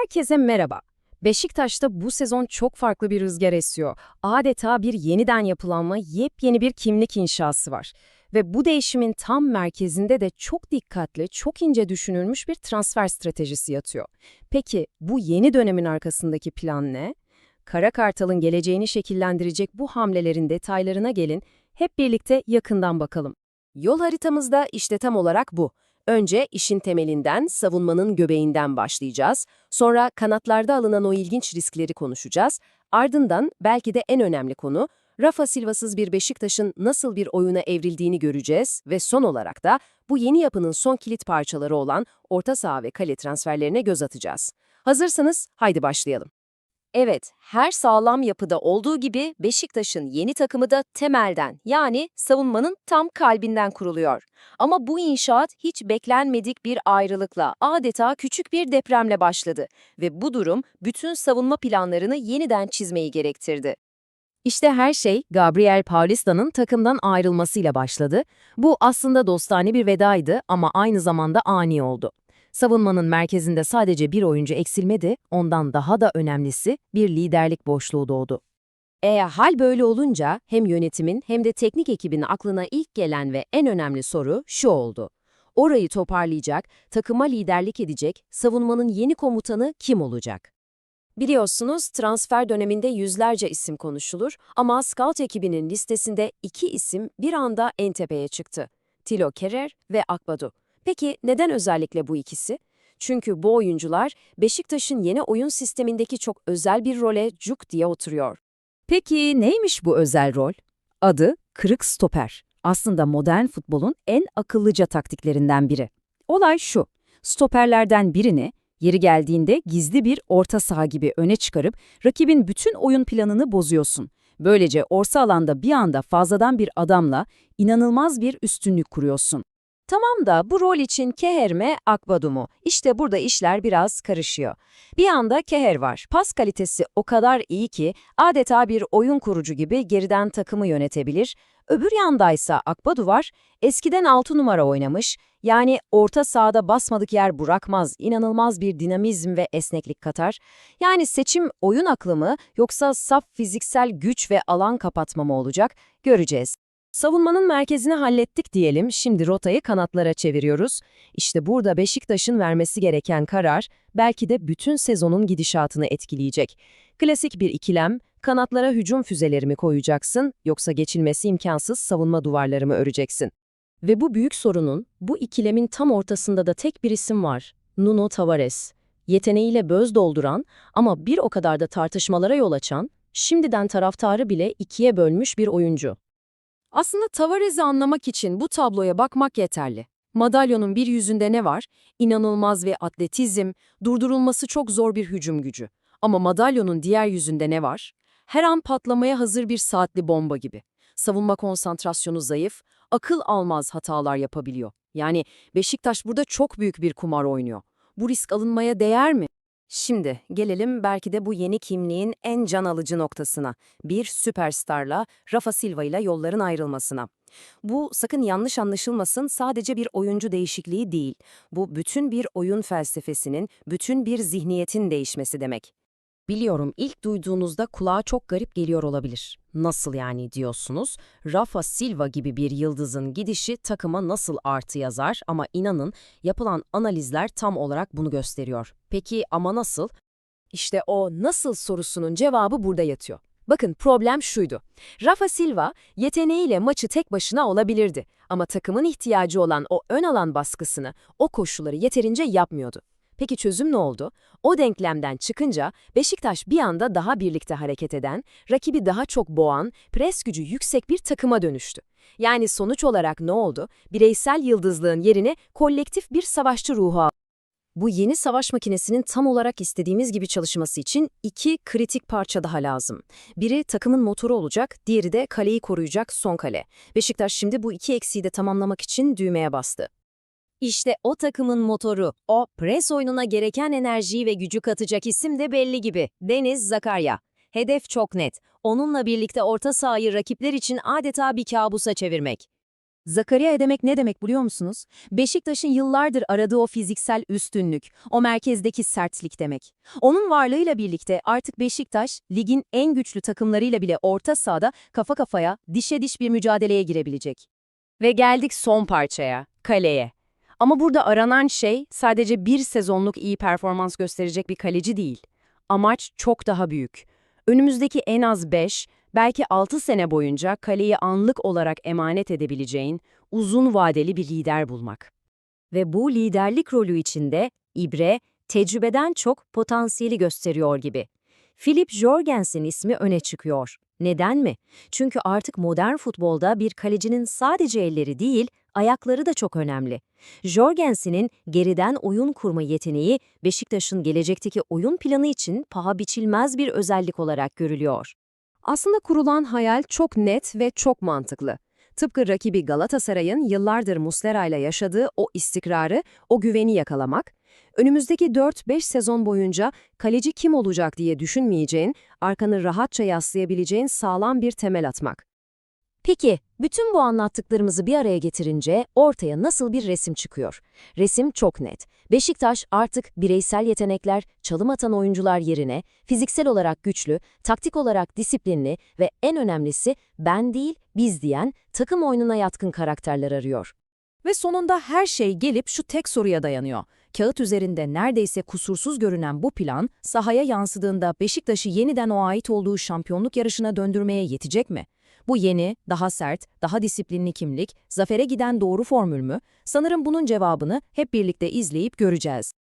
Herkese merhaba. Beşiktaş'ta bu sezon çok farklı bir rüzgar esiyor. Adeta bir yeniden yapılanma, yepyeni bir kimlik inşası var. Ve bu değişimin tam merkezinde de çok dikkatli, çok ince düşünülmüş bir transfer stratejisi yatıyor. Peki bu yeni dönemin arkasındaki plan ne? Kara Kartal'ın geleceğini şekillendirecek bu hamlelerin detaylarına gelin, hep birlikte yakından bakalım. Yol haritamızda işte tam olarak bu. Önce işin temelinden, savunmanın göbeğinden başlayacağız. Sonra kanatlarda alınan o ilginç riskleri konuşacağız. Ardından belki de en önemli konu, Rafa Silva'sız bir Beşiktaş'ın nasıl bir oyuna evrildiğini göreceğiz ve son olarak da bu yeni yapının son kilit parçaları olan orta saha ve kale transferlerine göz atacağız. Hazırsanız haydi başlayalım. Evet, her sağlam yapıda olduğu gibi Beşiktaş'ın yeni takımı da temelden yani savunmanın tam kalbinden kuruluyor. Ama bu inşaat hiç beklenmedik bir ayrılıkla, adeta küçük bir depremle başladı ve bu durum bütün savunma planlarını yeniden çizmeyi gerektirdi. İşte her şey Gabriel Paulista'nın takımdan ayrılmasıyla başladı. Bu aslında dostane bir vedaydı ama aynı zamanda ani oldu. Savunmanın merkezinde sadece bir oyuncu eksilmedi, ondan daha da önemlisi bir liderlik boşluğu doğdu. Eğer hal böyle olunca hem yönetimin hem de teknik ekibin aklına ilk gelen ve en önemli soru şu oldu. Orayı toparlayacak, takıma liderlik edecek, savunmanın yeni komutanı kim olacak? Biliyorsunuz transfer döneminde yüzlerce isim konuşulur ama scout ekibinin listesinde iki isim bir anda en tepeye çıktı. Tilo Kerer ve Akbadu. Peki neden özellikle bu ikisi? Çünkü bu oyuncular Beşiktaş'ın yeni oyun sistemindeki çok özel bir role cuk diye oturuyor. Peki neymiş bu özel rol? Adı kırık stoper. Aslında modern futbolun en akıllıca taktiklerinden biri. Olay şu, stoperlerden birini yeri geldiğinde gizli bir orta saha gibi öne çıkarıp rakibin bütün oyun planını bozuyorsun. Böylece orta alanda bir anda fazladan bir adamla inanılmaz bir üstünlük kuruyorsun. Tamam da bu rol için Keher mi, Akbadu mu? İşte burada işler biraz karışıyor. Bir anda Keher var. Pas kalitesi o kadar iyi ki adeta bir oyun kurucu gibi geriden takımı yönetebilir. Öbür yandaysa Akbadu var. Eskiden 6 numara oynamış. Yani orta sahada basmadık yer bırakmaz. İnanılmaz bir dinamizm ve esneklik katar. Yani seçim oyun aklı mı yoksa saf fiziksel güç ve alan kapatma olacak? Göreceğiz. Savunmanın merkezini hallettik diyelim, şimdi rotayı kanatlara çeviriyoruz. İşte burada Beşiktaş'ın vermesi gereken karar belki de bütün sezonun gidişatını etkileyecek. Klasik bir ikilem, kanatlara hücum füzeleri mi koyacaksın yoksa geçilmesi imkansız savunma duvarları mı öreceksin? Ve bu büyük sorunun, bu ikilemin tam ortasında da tek bir isim var, Nuno Tavares. Yeteneğiyle böz dolduran ama bir o kadar da tartışmalara yol açan, şimdiden taraftarı bile ikiye bölmüş bir oyuncu. Aslında Tavares'i anlamak için bu tabloya bakmak yeterli. Madalyonun bir yüzünde ne var? İnanılmaz ve atletizm, durdurulması çok zor bir hücum gücü. Ama madalyonun diğer yüzünde ne var? Her an patlamaya hazır bir saatli bomba gibi. Savunma konsantrasyonu zayıf, akıl almaz hatalar yapabiliyor. Yani Beşiktaş burada çok büyük bir kumar oynuyor. Bu risk alınmaya değer mi? Şimdi gelelim belki de bu yeni kimliğin en can alıcı noktasına. Bir süperstarla Rafa Silva ile yolların ayrılmasına. Bu sakın yanlış anlaşılmasın sadece bir oyuncu değişikliği değil. Bu bütün bir oyun felsefesinin, bütün bir zihniyetin değişmesi demek. Biliyorum ilk duyduğunuzda kulağa çok garip geliyor olabilir. Nasıl yani diyorsunuz? Rafa Silva gibi bir yıldızın gidişi takıma nasıl artı yazar ama inanın yapılan analizler tam olarak bunu gösteriyor. Peki ama nasıl? İşte o nasıl sorusunun cevabı burada yatıyor. Bakın problem şuydu. Rafa Silva yeteneğiyle maçı tek başına olabilirdi ama takımın ihtiyacı olan o ön alan baskısını, o koşulları yeterince yapmıyordu. Peki çözüm ne oldu? O denklemden çıkınca Beşiktaş bir anda daha birlikte hareket eden, rakibi daha çok boğan, pres gücü yüksek bir takıma dönüştü. Yani sonuç olarak ne oldu? Bireysel yıldızlığın yerine kolektif bir savaşçı ruhu aldı. Bu yeni savaş makinesinin tam olarak istediğimiz gibi çalışması için iki kritik parça daha lazım. Biri takımın motoru olacak, diğeri de kaleyi koruyacak son kale. Beşiktaş şimdi bu iki eksiği de tamamlamak için düğmeye bastı. İşte o takımın motoru, o pres oyununa gereken enerjiyi ve gücü katacak isim de belli gibi. Deniz Zakarya. Hedef çok net. Onunla birlikte orta sahayı rakipler için adeta bir kabusa çevirmek. Zakaria demek ne demek biliyor musunuz? Beşiktaş'ın yıllardır aradığı o fiziksel üstünlük, o merkezdeki sertlik demek. Onun varlığıyla birlikte artık Beşiktaş, ligin en güçlü takımlarıyla bile orta sahada kafa kafaya, dişe diş bir mücadeleye girebilecek. Ve geldik son parçaya, kaleye. Ama burada aranan şey sadece bir sezonluk iyi performans gösterecek bir kaleci değil. Amaç çok daha büyük. Önümüzdeki en az 5, belki 6 sene boyunca kaleyi anlık olarak emanet edebileceğin uzun vadeli bir lider bulmak. Ve bu liderlik rolü içinde İbre, tecrübeden çok potansiyeli gösteriyor gibi. Philip Jorgensen ismi öne çıkıyor. Neden mi? Çünkü artık modern futbolda bir kalecinin sadece elleri değil, ayakları da çok önemli. Jorgensen'in geriden oyun kurma yeteneği Beşiktaş'ın gelecekteki oyun planı için paha biçilmez bir özellik olarak görülüyor. Aslında kurulan hayal çok net ve çok mantıklı. Tıpkı rakibi Galatasaray'ın yıllardır Muslera ile yaşadığı o istikrarı, o güveni yakalamak, önümüzdeki 4-5 sezon boyunca kaleci kim olacak diye düşünmeyeceğin, arkanı rahatça yaslayabileceğin sağlam bir temel atmak. Peki, bütün bu anlattıklarımızı bir araya getirince ortaya nasıl bir resim çıkıyor? Resim çok net. Beşiktaş artık bireysel yetenekler, çalım atan oyuncular yerine fiziksel olarak güçlü, taktik olarak disiplinli ve en önemlisi ben değil biz diyen takım oyununa yatkın karakterler arıyor. Ve sonunda her şey gelip şu tek soruya dayanıyor. Kağıt üzerinde neredeyse kusursuz görünen bu plan, sahaya yansıdığında Beşiktaş'ı yeniden o ait olduğu şampiyonluk yarışına döndürmeye yetecek mi? Bu yeni, daha sert, daha disiplinli kimlik, zafere giden doğru formül mü? Sanırım bunun cevabını hep birlikte izleyip göreceğiz.